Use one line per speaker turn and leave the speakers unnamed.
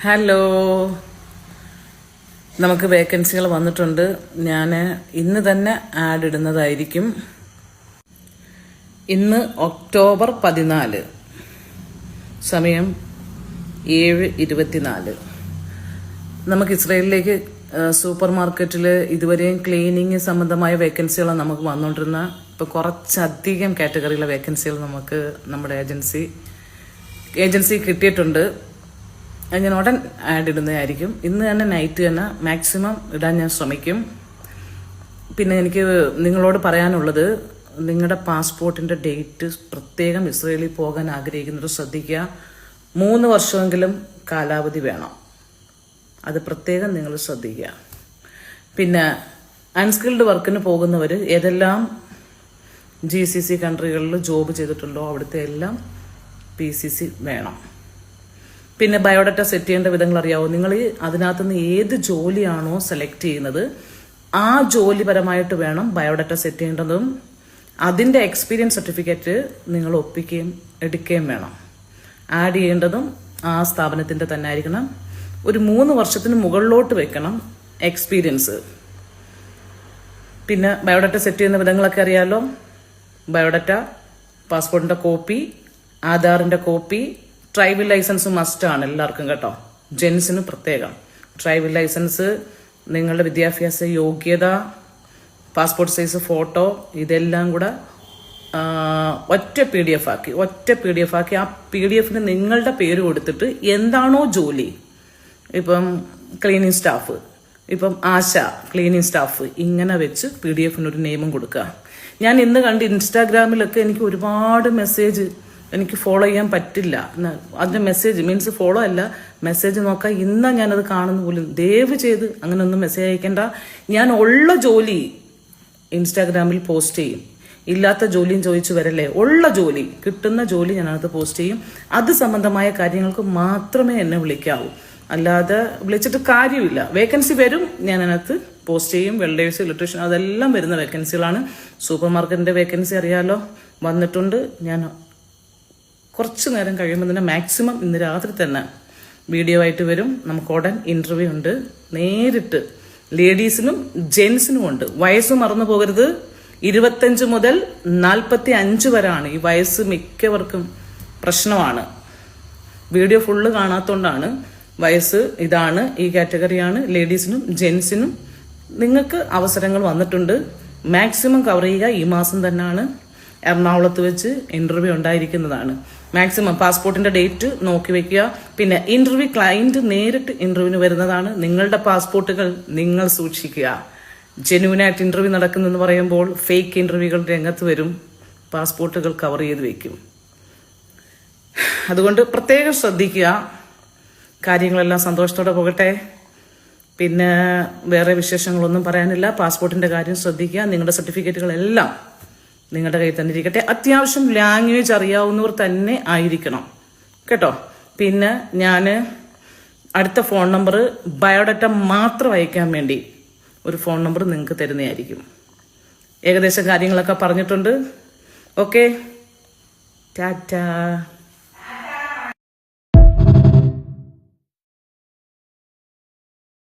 Hello നമുക്ക് വേക്കൻസികൾ വന്നിട്ടുണ്ട്. ഞാൻ ഇന്ന് തന്നെ ആഡ് ഇടുന്നതായിരിക്കും. ഇന്ന് ഒക്ടോബർ പതിനാല്. സമയം ഏഴ് ഇരുപത്തിനാല്. നമുക്ക് ഇസ്രയേലിലേക്ക് സൂപ്പർ മാർക്കറ്റിൽ ഇതുവരെയും ക്ലീനിങ് സംബന്ധമായ വേക്കൻസികളാണ് നമുക്ക് വന്നുകൊണ്ടിരുന്ന ഇപ്പോൾ കുറച്ചധികം കാറ്റഗറിയിലെ വേക്കൻസികൾ നമുക്ക് നമ്മുടെ ഏജൻസി ഏജൻസി കിട്ടിയിട്ടുണ്ട്. ഞാൻ ഉടൻ ആഡ് ഇടുന്നതായിരിക്കും. ഇന്ന് തന്നെ നൈറ്റ് തന്നെ മാക്സിമം ഇടാൻ ഞാൻ ശ്രമിക്കും. പിന്നെ എനിക്ക് നിങ്ങളോട് പറയാനുള്ളത് നിങ്ങളുടെ പാസ്പോർട്ടിന്റെ ഡേറ്റ് പ്രത്യേകം ഇസ്രയേലിൽ പോകാൻ ആഗ്രഹിക്കുന്നവർ ശ്രദ്ധിക്കുക. മൂന്ന് വർഷമെങ്കിലും കാലാവധി വേണം. അത് പ്രത്യേകം നിങ്ങൾ ശ്രദ്ധിക്കുക. പിന്നെ അൺസ്കിൽഡ് വർക്കിന് പോകുന്നവർ ഏതെല്ലാം ജി സി സി കൺട്രികളിൽ ജോബ് ചെയ്തിട്ടുണ്ടോ അവിടുത്തെ എല്ലാം പി സി സി വേണം. പിന്നെ ബയോഡാറ്റ സെറ്റ് ചെയ്യേണ്ട വിധങ്ങൾ അറിയാവോ? നിങ്ങൾ അതിനകത്ത് നിന്ന് ഏത് ജോലിയാണോ സെലക്ട് ചെയ്യുന്നത് ആ ജോലിപരമായിട്ട് വേണം ബയോഡാറ്റ സെറ്റ് ചെയ്യേണ്ടതും. അതിന്റെ എക്സ്പീരിയൻസ് സർട്ടിഫിക്കറ്റ് നിങ്ങൾ ഒപ്പിക്കുകയും എടുക്കുകയും വേണം. ആഡ് ചെയ്യേണ്ടതും ആ സ്ഥാപനത്തിന്റെ തന്നെ ആയിരിക്കണം. ഒരു മൂന്ന് വർഷത്തിന് മുകളിലോട്ട് വെക്കണം എക്സ്പീരിയൻസ്. പിന്നെ ബയോഡാറ്റ സെറ്റ് ചെയ്യുന്ന വിധങ്ങളൊക്കെ അറിയാമല്ലോ ബയോഡാറ്റ പാസ്പോർട്ടിന്റെ കോപ്പി ആധാറിന്റെ കോപ്പി ഡ്രൈവിംഗ് ലൈസൻസ് മസ്റ്റ് ആണ് എല്ലാവർക്കും കേട്ടോ. ജെൻസിന് പ്രത്യേകം. ഡ്രൈവിംഗ് ലൈസൻസ് നിങ്ങളുടെ വിദ്യാഭ്യാസ യോഗ്യത പാസ്പോർട്ട് സൈസ് ഫോട്ടോ ഇതെല്ലാം കൂടെ ഒറ്റ പി ഡി എഫ് ആക്കി ഒറ്റ പി ഡി എഫ് ആക്കി ആ പി ഡി എഫിന് നിങ്ങളുടെ പേര് കൊടുത്തിട്ട് എന്താണോ ജോലി. ഇപ്പം ക്ലീനിങ് സ്റ്റാഫ് ഇപ്പം ആശ ക്ലീനിങ് സ്റ്റാഫ് ഇങ്ങനെ വെച്ച് പി ഡി എഫിന് ഒരു നിയമം കൊടുക്കുക. ഞാൻ ഇന്ന് കണ്ട് ഇൻസ്റ്റാഗ്രാമിലൊക്കെ എനിക്ക് ഒരുപാട് മെസ്സേജ് എനിക്ക് ഫോളോ ചെയ്യാൻ പറ്റില്ല. അതിന്റെ മെസ്സേജ് മീൻസ് ഫോളോ അല്ല മെസ്സേജ് നോക്കാൻ ഇന്നാ ഞാനത് കാണുന്ന പോലും ദയവ് ചെയ്ത് അങ്ങനെ ഒന്നും മെസ്സേജ് അയക്കണ്ട. ഞാൻ ഉള്ള ജോലി ഇൻസ്റ്റാഗ്രാമിൽ പോസ്റ്റ് ചെയ്യും. ഇല്ലാത്ത ജോലിയും ചോദിച്ചു വരല്ലേ? ഉള്ള ജോലി കിട്ടുന്ന ജോലി ഞാനത് പോസ്റ്റ് ചെയ്യും. അത് സംബന്ധമായ കാര്യങ്ങൾക്ക് മാത്രമേ എന്നെ വിളിക്കാവൂ. അല്ലാതെ വിളിച്ചിട്ട് കാര്യമില്ല. വേക്കൻസി വരും ഞാൻ അതിനകത്ത് പോസ്റ്റ് ചെയ്യും. വെൽഡേഴ്സ് ഇലക്ട്രീഷ്യൻ അതെല്ലാം വരുന്ന വേക്കൻസികളാണ് സൂപ്പർ മാർക്കറ്റിന്റെ വേക്കൻസി അറിയാലോ? വന്നിട്ടുണ്ട്. ഞാൻ കുറച്ച് നേരം കഴിയുമ്പോൾ തന്നെ മാക്സിമം ഇന്ന് രാത്രി തന്നെ വീഡിയോ ആയിട്ട് വരും. നമുക്ക് ഉടൻ ഇന്റർവ്യൂ ഉണ്ട്. നേരിട്ട് ലേഡീസിനും ജെൻസിനും ഉണ്ട്. വയസ്സ് മറന്നു പോകരുത്. ഇരുപത്തഞ്ച് മുതൽ നാൽപ്പത്തി അഞ്ച് വരെയാണ് ഈ വയസ്സ് മിക്കവർക്കും പ്രശ്നമാണ്. വീഡിയോ ഫുള്ള് കാണാത്തോണ്ടാണ് വയസ്സ് ഇതാണ് ഈ കാറ്റഗറിയാണ് ലേഡീസിനും ജെൻസിനും നിങ്ങൾക്ക് അവസരങ്ങൾ വന്നിട്ടുണ്ട്. മാക്സിമം കവർ ചെയ്യുക ഈ മാസം തന്നെയാണ്. എറണാകുളത്ത് വെച്ച് ഇന്റർവ്യൂ ഉണ്ടായിരിക്കുന്നതാണ്. മാക്സിമം പാസ്പോർട്ടിന്റെ ഡേറ്റ് നോക്കി വെക്കുക. പിന്നെ ഇന്റർവ്യൂ ക്ലയന്റ് നേരിട്ട് ഇന്റർവ്യൂവിന് വരുന്നതാണ് നിങ്ങളുടെ പാസ്പോർട്ടുകൾ നിങ്ങൾ സൂക്ഷിക്കുക. ജെന്യൂനായിട്ട് ഇന്റർവ്യൂ നടക്കുന്നെന്ന് പറയുമ്പോൾ ഫേക്ക് ഇന്റർവ്യൂകൾ രംഗത്ത് വരും. പാസ്പോർട്ടുകൾ കവർ ചെയ്ത് വെക്കും. അതുകൊണ്ട് പ്രത്യേകം ശ്രദ്ധിക്കുക. കാര്യങ്ങളെല്ലാം സന്തോഷത്തോടെ പോകട്ടെ. പിന്നെ വേറെ വിശേഷങ്ങളൊന്നും പറയാനില്ല. പാസ്പോർട്ടിന്റെ കാര്യം ശ്രദ്ധിക്കുക. നിങ്ങളുടെ സർട്ടിഫിക്കറ്റുകളെല്ലാം നിങ്ങളുടെ കയ്യിൽ തന്നെ ഇരിക്കട്ടെ. അത്യാവശ്യം ലാംഗ്വേജ് അറിയാവുന്നവർ തന്നെ ആയിരിക്കണം. കേട്ടോ? പിന്നെ ഞാൻ അടുത്ത ഫോൺ നമ്പർ ബയോഡാറ്റ മാത്രം അയക്കാൻ വേണ്ടി ഒരു ഫോൺ നമ്പർ നിങ്ങൾക്ക് തരുന്നതായിരിക്കും. ഏകദേശം കാര്യങ്ങളൊക്കെ പറഞ്ഞിട്ടുണ്ട്. Okay tata.